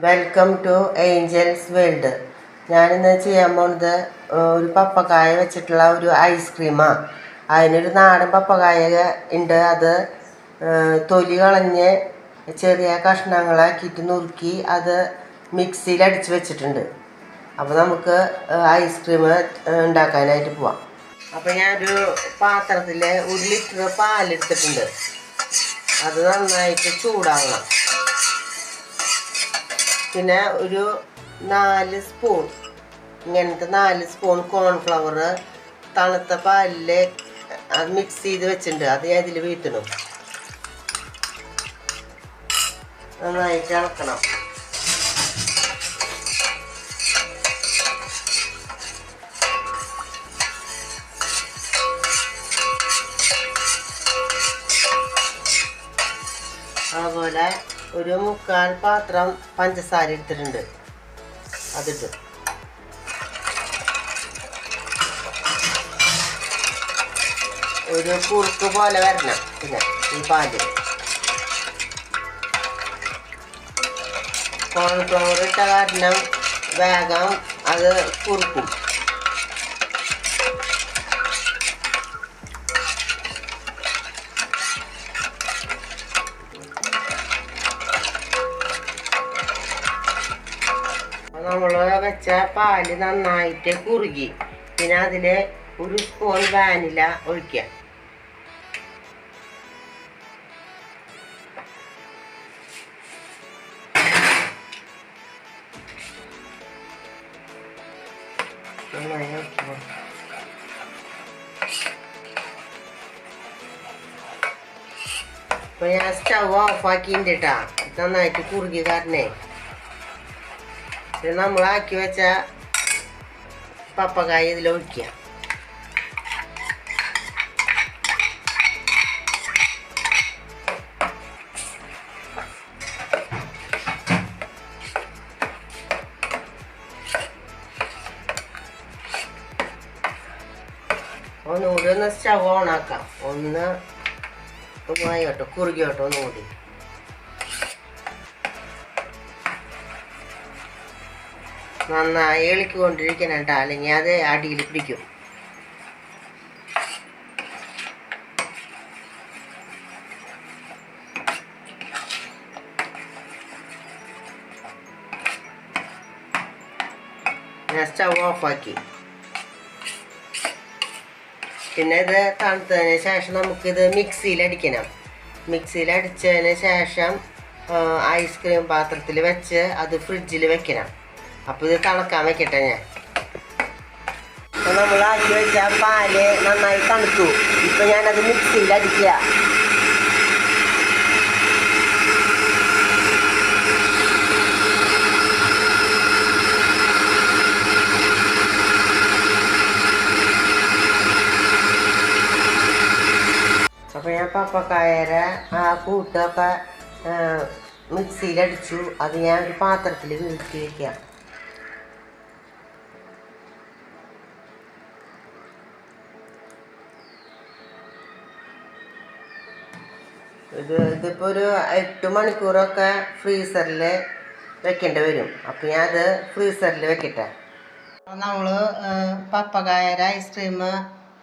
Welcome to Angeles world ഞാനിന്ന് ചെയ്യാൻ പോണത് ഒരു പപ്പക്കായ വെച്ചിട്ടുള്ള ഒരു ഐസ്ക്രീമാണ് അതിനൊരു നാടൻ പപ്പക്കായ ഉണ്ട് അത് തൊലി കളഞ്ഞ് ചെറിയ കഷ്ണങ്ങളാക്കിയിട്ട് നുറുക്കി അത് മിക്സിയിൽ അടിച്ച് വെച്ചിട്ടുണ്ട്. അപ്പോൾ നമുക്ക് ഐസ്ക്രീം ഉണ്ടാക്കാനായിട്ട് പോവാം. അപ്പോൾ ഞാനൊരു പാത്രത്തിൽ ഒരു ലിറ്റർ പാലെടുത്തിട്ടുണ്ട് അത് നന്നായിട്ട് ചൂടാവണം. പിന്നെ ഒരു നാല് സ്പൂൺ. ഇങ്ങനത്തെ നാല് സ്പൂൺ കോൺഫ്ലവർ തണുത്ത പാലിൽ അത് മിക്സ് ചെയ്ത് വെച്ചിട്ടുണ്ട്. അത് ഞാൻ ഇതിൽ വീട്ടണം നന്നായിട്ട് ഇളക്കണം. അതുപോലെ ഒരു മുക്കാൽ പാത്രം പഞ്ചസാര എടുത്തിട്ടുണ്ട്. അതിട്ട്. ഒരു കുറുക്ക് പോലെ വരണം പിന്നെ ഈ പാൽ. കോൺഫ്ലവർ ഇട്ട കാരണം വേഗം അത് കുറുക്കും. നമ്മൾ വെച്ച പാൽ നന്നായിട്ട് കുറുകി. പിന്നെ അതിൽ ഒരു സ്പൂൺ വാനില ഒഴിക്കുക നന്നായി ഒഴിക്കുക. ഇപ്പൊ ഞാൻ സ്റ്റവ് ഓഫാക്കിണ്ട് കേട്ടാ നന്നായിട്ട് കുറുകി കാരണേ ഇത് നമ്മളാക്കി വെച്ച പപ്പക്കായ ഇതിൽ ഒഴിക്കുക. ഒന്നുകൂടി ഒന്ന് സ്റ്റവ് ഓണാക്കാം ഒന്ന് ആയിട്ടോ കുറുകിയോട്ടോ ഒന്നുകൂടി. നന്നായി ഇളക്കിക്കൊണ്ടിരിക്കണം കേട്ടോ. അല്ലെങ്കിൽ അത് അടിയിൽ പിടിക്കും. സ്റ്റവ് ഓഫാക്കി. പിന്നെ ഇത് തണുത്തതിന് ശേഷം നമുക്കിത് മിക്സിയിൽ അടിക്കണം. മിക്സിയിൽ അടിച്ചതിന് ശേഷം ഐസ്ക്രീം പാത്രത്തിൽ വെച്ച് അത് ഫ്രിഡ്ജിൽ വെക്കണം. അപ്പോൾ ഇത് തണുക്കാൻ വെക്കട്ടെ ഞാൻ നമ്മൾ ആക്കി വെച്ച പാൽ നന്നായി തണുത്തു. ഇപ്പം ഞാനത് മിക്സിയിൽ അടിക്കുക. അപ്പോൾ ഞാൻ പപ്പക്കായര ആ കൂട്ടൊക്കെ മിക്സിയിലടിച്ചു അത് ഞാൻ ഒരു പാത്രത്തിൽ വീഴ്ത്തി വയ്ക്കാം ഇത് ഇതിപ്പോൾ ഒരു എട്ട് മണിക്കൂറൊക്കെ ഫ്രീസറിൽ വെക്കേണ്ടി വരും. അപ്പോൾ ഞാൻ അത് ഫ്രീസറിൽ വെക്കട്ടെ. നമ്മൾ പപ്പകായര ഐസ്ക്രീം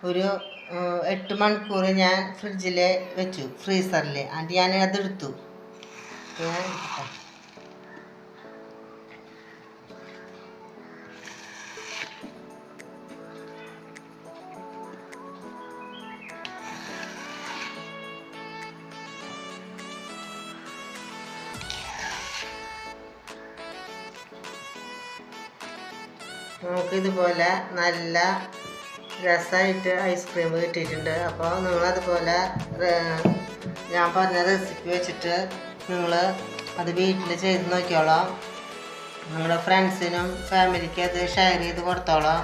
ഒരു എട്ട് മണിക്കൂർ ഞാൻ ഫ്രിഡ്ജിൽ വെച്ചു ഫ്രീസറിൽ അത് ഞാൻ അതെടുത്തു ഞാൻ നമുക്കിതുപോലെ നല്ല രസമായിട്ട് ഐസ്ക്രീം കിട്ടിയിട്ടുണ്ട്. അപ്പോൾ നിങ്ങളതുപോലെ ഞാൻ പറഞ്ഞ റെസിപ്പി വെച്ചിട്ട് നിങ്ങൾ അത് വീട്ടിൽ ചെയ്ത് നോക്കിയോളാം. നിങ്ങളുടെ ഫ്രണ്ട്സിനും ഫാമിലിക്കും അത് ഷെയർ ചെയ്ത് കൊടുത്തോളാം.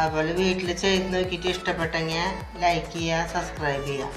അതുപോലെ വീട്ടിൽ ചെയ്ത് നോക്കിയിട്ട് ഇഷ്ടപ്പെട്ടെങ്കിൽ ലൈക്ക് ചെയ്യുക സബ്സ്ക്രൈബ് ചെയ്യുക.